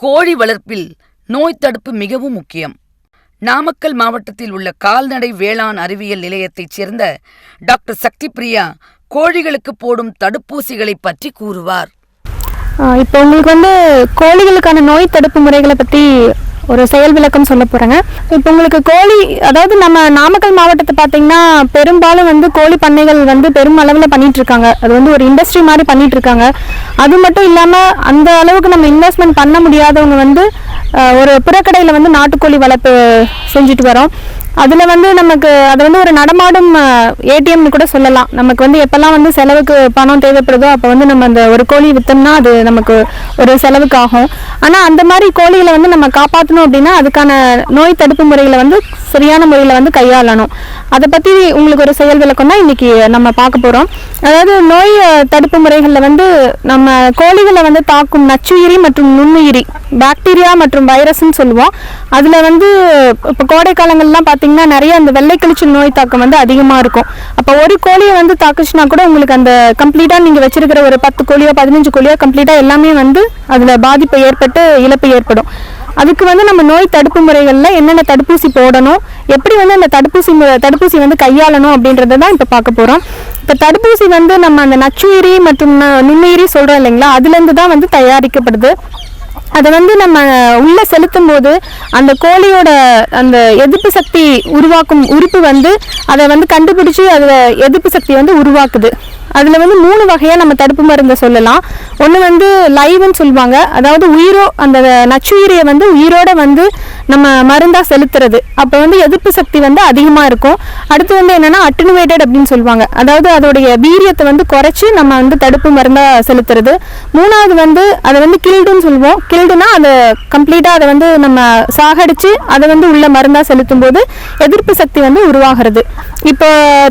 கோழி வளர்ப்பில் நோய் தடுப்பு மிகவும் முக்கியம். நாமக்கல் மாவட்டத்தில் உள்ள கால்நடை வேளாண் அறிவியல் நிலையத்தைச் சேர்ந்த டாக்டர் சக்தி பிரியா கோழிகளுக்கு போடும் தடுப்பூசிகளைப் பற்றி கூறுவார். இப்போ உங்களுக்கு வந்து கோழிகளுக்கான நோய் தடுப்பு முறைகளை பற்றி ஒரு செயல் விளக்கம் சொல்ல போகிறேங்க இப்போ உங்களுக்கு கோழி அதாவது நம்ம நாமக்கல் மாவட்டத்தை பார்த்தீங்கன்னா பெரும்பாலும் வந்து கோழி பண்ணைகள் வந்து பெரும் அளவில் பண்ணிகிட்ருக்காங்க அது வந்து ஒரு இண்டஸ்ட்ரி மாதிரி பண்ணிகிட்ருக்காங்க அது மட்டும் இல்லாமல் அந்த அளவுக்கு நம்ம இன்வெஸ்ட்மெண்ட் பண்ண முடியாதவங்க வந்து ஒரு புறக்கடையில் வந்து நாட்டுக்கோழி வளர்ப்பு செஞ்சுட்டு வரோம். அதில் வந்து நமக்கு அது வந்து ஒரு நடமாடும் ஏடிஎம்னு கூட சொல்லலாம். நமக்கு வந்து எப்போல்லாம் வந்து செலவுக்கு பணம் தேவைப்படுதோ அப்போ வந்து நம்ம அந்த ஒரு கோழி விற்றோம்னா அது நமக்கு ஒரு செலவுக்கு ஆகும் ஆனால் அந்த மாதிரி கோழிகளை வந்து நம்ம காப்பாற்றணும் அப்படின்னா அதுக்கான நோய் தடுப்பு முறைகளை வந்து சரியான முறையில் வந்து கையாளணும். அதை பற்றி உங்களுக்கு ஒரு செயல் விளக்கம் தான் இன்றைக்கி நம்ம பார்க்க போகிறோம் அதாவது நோய் தடுப்பு முறைகளில் வந்து நம்ம கோழிகளை வந்து தாக்கும் நச்சுயிரி மற்றும் நுண்ணுயிரி பாக்டீரியா மற்றும் வைரஸ்ன்னு சொல்லுவோம். அதில் வந்து இப்போ கோடை காலங்கள்லாம் பார்த்தீங்கன்னா நிறைய அந்த வெள்ளை கழிச்சல் நோய் தாக்கம் வந்து அதிகமாக இருக்கும். அப்போ ஒரு கோழியை வந்து தாக்குச்சுன்னா கூட உங்களுக்கு அந்த கம்ப்ளீட்டாக நீங்கள் வச்சிருக்கிற ஒரு பத்து கோழியோ பதினஞ்சு கோழியோ கம்ப்ளீட்டாக எல்லாமே வந்து அதில் பாதிப்பு ஏற்பட்டு இழப்பு ஏற்படும். அதுக்கு வந்து நம்ம நோய் தடுப்பு முறைகளில் என்னென்ன தடுப்பூசி போடணும் எப்படி வந்து அந்த தடுப்பூசி தடுப்பூசி வந்து கையாளணும் அப்படின்றத தான் இப்போ பார்க்க போகிறோம் இப்போ தடுப்பூசி வந்து நம்ம அந்த நச்சுயிரி மற்றும் நுண்ணுயிரி சொல்கிறோம் இல்லைங்களா அதுலேருந்து தான் வந்து தயாரிக்கப்படுது. அதை வந்து நம்ம உள்ளே செலுத்தும் போது அந்த கோழியோட அந்த எதிர்ப்பு சக்தி உருவாக்கும் உறுப்பு வந்து அதை வந்து கண்டுபிடிச்சி அதில் எதிர்ப்பு சக்தி வந்து உருவாக்குது. அதில் வந்து மூணு வகையாக நம்ம தடுப்பு மருந்தை சொல்லலாம். ஒன்று வந்து லைவ்னு சொல்லுவாங்க. அதாவது உயிரோ அந்த நச்சுயிரியை வந்து உயிரோட வந்து நம்ம மருந்தாக செலுத்துறது. அப்போ வந்து எதிர்ப்பு சக்தி வந்து அதிகமாக இருக்கும். அடுத்து வந்து என்னென்னா அட்டனுவேட்டட் அப்படின்னு சொல்லுவாங்க. அதாவது அதோடைய வீரியத்தை வந்து குறைச்சி நம்ம வந்து தடுப்பு மருந்தாக செலுத்துறது. மூணாவது வந்து அதை வந்து கில்டுன்னு சொல்லுவோம். கில்டுனா அதை கம்ப்ளீட்டாக அதை வந்து நம்ம சாகடிச்சு அதை வந்து உள்ள மருந்தாக செலுத்தும் போது எதிர்ப்பு சக்தி வந்து உருவாகிறது. இப்போ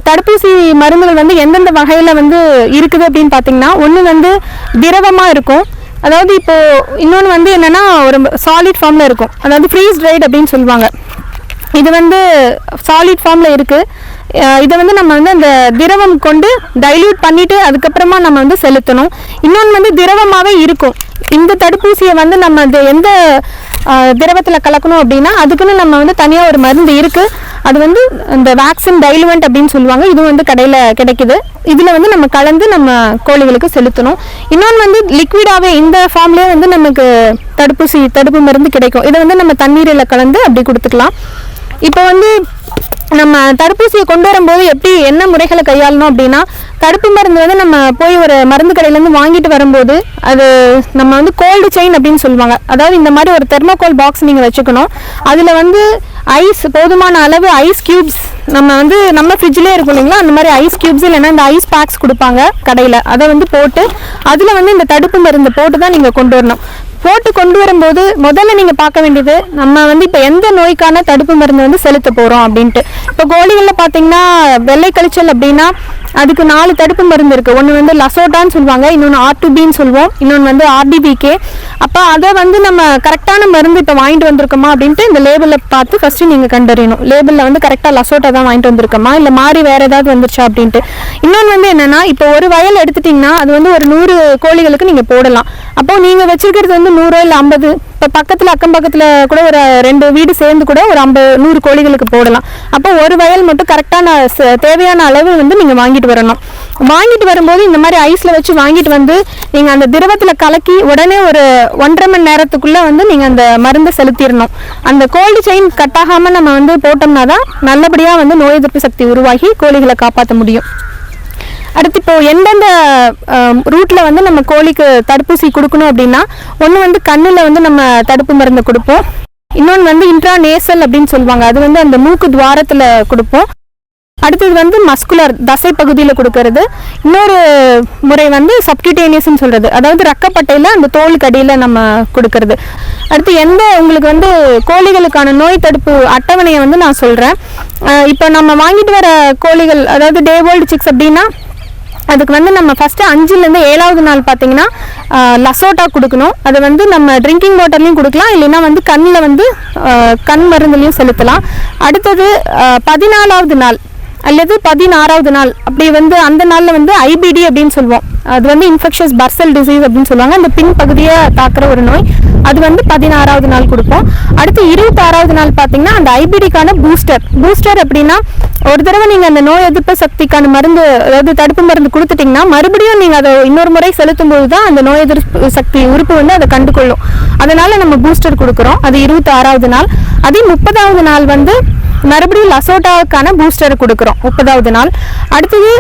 தடுப்பூசி மருந்துகள் வந்து எந்தெந்த வகையில் வந்து வந்து இருக்குது அப்படின்னு பார்த்தீங்கன்னா ஒன்று வந்து திரவமாக இருக்கும். அதாவது இப்போது இன்னொன்று வந்து என்னன்னா ஒரு சாலிட் ஃபார்மில் இருக்கும். அதாவது ஃப்ரீஸ் ட்ரைட் அப்படின்னு சொல்லுவாங்க. இது வந்து சாலிட் ஃபார்மில் இருக்குது இதை வந்து நம்ம வந்து அந்த திரவம் கொண்டு டைல்யூட் பண்ணிவிட்டு அதுக்கப்புறமா நம்ம வந்து செலுத்தணும். இன்னொன்று வந்து திரவமாகவே இருக்கும். இந்த தடுப்பூசியை வந்து நம்ம அது எந்த திரவத்தில் கலக்கணும் அப்படின்னா அதுக்குன்னு நம்ம வந்து தனியாக ஒரு மருந்து இருக்குது அது வந்து இந்த வேக்சின் டைலுவெண்ட் அப்படின்னு சொல்லுவாங்க. இதுவும் வந்து கடையில் கிடைக்குது. இதில் வந்து நம்ம கலந்து நம்ம கோழிகளுக்கு செலுத்தணும். இன்னொன்று வந்து லிக்விடாகவே இந்த ஃபார்ம்லேயே வந்து நமக்கு தடுப்பூசி தடுப்பு மருந்து கிடைக்கும். இதை வந்து நம்ம தண்ணீரில் கலந்து அப்படி கொடுத்துக்கலாம். இப்போ வந்து நம்ம தடுப்பூசியை கொண்டு வரும்போது எப்படி என்ன முறைகளை கையாளணும் அப்படின்னா தடுப்பு மருந்து வந்து நம்ம போய் ஒரு மருந்து கடையிலேருந்து வாங்கிட்டு வரும்போது அது நம்ம வந்து கோல்டு செயின் அப்படின்னு சொல்லுவாங்க. அதாவது இந்த மாதிரி ஒரு தெர்மோகோல் பாக்ஸ் நீங்கள் வச்சுக்கணும். அதில் வந்து ஐஸ் போதுமான அளவு ஐஸ் கியூப்ஸ் நம்ம வந்து நம்ம ஃப்ரிட்ஜ்லேயே இருக்கும் இல்லைங்களா? அந்த மாதிரி ஐஸ் கியூப்ஸ் இல்லைன்னா இந்த ஐஸ் பேக்ஸ் கொடுப்பாங்க கடையில். அதை வந்து போட்டு அதில் வந்து இந்த தடுப்பு மருந்து போட்டு தான் நீங்கள் கொண்டு வரணும். போட்டு கொண்டு வரும்போது முதல்ல நீங்கள் பார்க்க வேண்டியது நம்ம வந்து இப்போ எந்த நோய்க்கான தடுப்பு மருந்து வந்து செலுத்த போகிறோம் அப்படின்ட்டு. இப்போ கோழிகளில் பார்த்தீங்கன்னா வெள்ளை கழிச்சல் அப்படின்னா அதுக்கு நாலு தடுப்பு மருந்து இருக்குது ஒன்று வந்து லசோட்டான்னு சொல்லுவாங்க இன்னொன்று ஆர்டிபின்னு சொல்லுவோம் இன்னொன்று வந்து ஆர்டிபிகே அப்போ அதை வந்து நம்ம கரெக்டான மருந்து இப்போ வாங்கிட்டு வந்திருக்கோமா அப்படின்ட்டு இந்த லேபிளில் பார்த்து ஃபஸ்ட்டு நீங்கள் கண்டறியணும். லேபிளில் வந்து கரெக்டாக லசோட்டா தான் வாங்கிட்டு வந்திருக்கோமா இல்லை மாறி வேறு ஏதாவது வந்துருச்சா அப்படின்ட்டு. இன்னொன்று வந்து என்னென்னா இப்போ ஒரு வயல் எடுத்துட்டிங்கன்னா அது வந்து ஒரு நூறு கோழிகளுக்கு நீங்கள் போடலாம். அப்போது நீங்கள் வச்சுருக்கிறது வந்து நூறோ இல்லை ஐம்பது. இப்போ பக்கத்தில் அக்கம் பக்கத்தில் கூட ஒரு ரெண்டு வீடு சேர்ந்து கூட ஒரு ஐம்பது நூறு கோழிகளுக்கு போடலாம். அப்போ ஒரு வயல் மட்டும் கரெக்டான தேவையான அளவு வந்து நீங்கள் வாங்கிட்டு வரணும். வாங்கிட்டு வரும்போது இந்த மாதிரி ஐஸில் வச்சு வாங்கிட்டு வந்து நீங்கள் அந்த திரவத்தில் கலக்கி உடனே ஒரு ஒன்றரை மணி நேரத்துக்குள்ளே வந்து நீங்கள் அந்த மருந்தை செலுத்திடணும். அந்த கோல்டு செயின் கட்டாகாமல் நம்ம வந்து போட்டோம்னா தான் நல்லபடியாக வந்து நோய் எதிர்ப்பு சக்தி உருவாகி கோழிகளை காப்பாற்ற முடியும். அடுத்து இப்போ எந்தெந்த ரூட்டில் வந்து நம்ம கோழிக்கு தடுப்பூசி கொடுக்கணும் அப்படின்னா ஒன்று வந்து கண்ணில் வந்து நம்ம தடுப்பு மருந்து கொடுப்போம். இன்னொன்று வந்து இன்ட்ரா நேசல் அப்படின்னு சொல்லுவாங்க. அது வந்து அந்த மூக்கு துவாரத்தில் கொடுப்போம். அடுத்தது வந்து மஸ்குலர் தசை பகுதியில் கொடுக்கறது. இன்னொரு முறை வந்து சப்டிடேனியஸ்ன்னு சொல்கிறது அதாவது ரக்கப்பட்டையில் அந்த தோலுக்கு அடியில் நம்ம கொடுக்கறது. அடுத்து எந்த உங்களுக்கு வந்து கோழிகளுக்கான நோய் தடுப்பு அட்டவணையை வந்து நான் சொல்கிறேன் இப்போ நம்ம வாங்கிட்டு வர கோழிகள் அதாவது டே ஓல்டு சிக்ஸ் அப்படின்னா அதுக்கு வந்து நம்ம ஃபஸ்ட்டு அஞ்சுலேருந்து ஏழாவது நாள் பார்த்தீங்கன்னா லசோட்டா கொடுக்கணும். அதை வந்து நம்ம ட்ரிங்கிங் வாட்டர்லையும் கொடுக்கலாம். இல்லைன்னா வந்து கண்ணில் வந்து கண் மருந்துலையும் செலுத்தலாம். அடுத்தது பதினாலாவது நாள் அல்லது பதினாறாவது நாள். அப்படி வந்து அந்த நாளில் வந்து ஐபிடி அப்படின்னு சொல்லுவோம். அது வந்து இன்ஃபெக்ஷஸ் பர்சல் டிசீஸ் அப்படின்னு சொல்லுவாங்க. அந்த பின் பகுதியை தாக்குற ஒரு நோய். அது வந்து பதினாறாவது நாள் கொடுப்போம். அடுத்து இருபத்தாறாவது நாள் பார்த்தீங்கன்னா அந்த ஐபிடிக்கான பூஸ்டர் பூஸ்டர் அப்படின்னா ஒரு தடவை நீங்கள் அந்த நோய் எதிர்ப்பு சக்திக்கான மருந்து அதாவது தடுப்பு மருந்து கொடுத்துட்டிங்கன்னா மறுபடியும் நீங்கள் அதை இன்னொரு முறை செலுத்தும் போது தான் அந்த நோய் எதிர்ப்பு சக்தி உறுப்பு வந்து அதை கண்டுகொள்ளும். அதனால் நம்ம பூஸ்டர் கொடுக்குறோம். அது இருபத்தி ஆறாவது நாள். அதே முப்பதாவது நாள் வந்து மறுபடியும் லசோட்டாவுக்கான பூஸ்டர் கொடுக்குறோம். முப்பதாவது நாள். அடுத்தது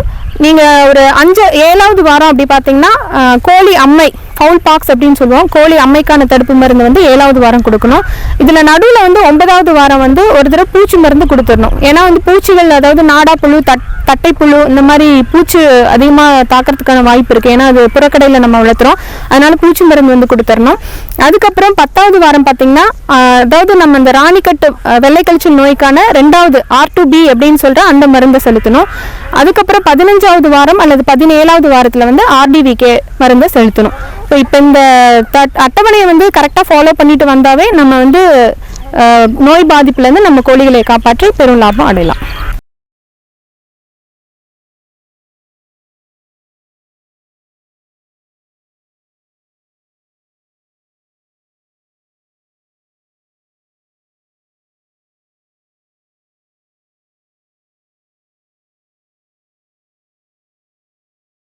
நீங்கள் ஒரு அஞ்சு ஏழாவது வாரம் அப்படி பார்த்தீங்கன்னா கோழி அம்மை. ஃபவுல் பாக்ஸ் அப்படின்னு சொல்லுவோம். கோழி அம்மைக்கான தடுப்பு மருந்து வந்து ஏழாவது வாரம் கொடுக்கணும். இதில் நடுவில் வந்து ஒன்பதாவது வாரம் வந்து ஒரு தடவை பூச்சி மருந்து கொடுத்துடணும். ஏன்னா வந்து பூச்சிகள் அதாவது நாடா புழு தட் தட்டைப்புழு இந்த மாதிரி பூச்சி அதிகமாக தாக்கிறதுக்கான வாய்ப்பு இருக்குது ஏன்னா அது புறக்கடையில் நம்ம வளர்த்துறோம். அதனால பூச்சி மருந்து வந்து கொடுத்துடணும். அதுக்கப்புறம் பத்தாவது வாரம் பார்த்தீங்கன்னா அதாவது நம்ம இந்த ராணிக்கட்டு வெள்ளைக்கழிச்சல் நோய்க்கான ரெண்டாவது ஆர் டு பி அப்படின்னு சொல்கிற அந்த மருந்தை செலுத்தணும். அதுக்கப்புறம் பதினஞ்சாவது வாரம் அல்லது பதினேழாவது வாரத்தில் வந்து ஆர்டிவிகே மருந்தை செலுத்தணும். ஸோ இப்போ இந்த அட்டவணையை வந்து கரெக்டாக ஃபாலோ பண்ணிட்டு வந்தாவே நம்ம வந்து நோய் பாதிப்புலேருந்து நம்ம கோழிகளை காப்பாற்றி பெரும் லாபம் அடையலாம்.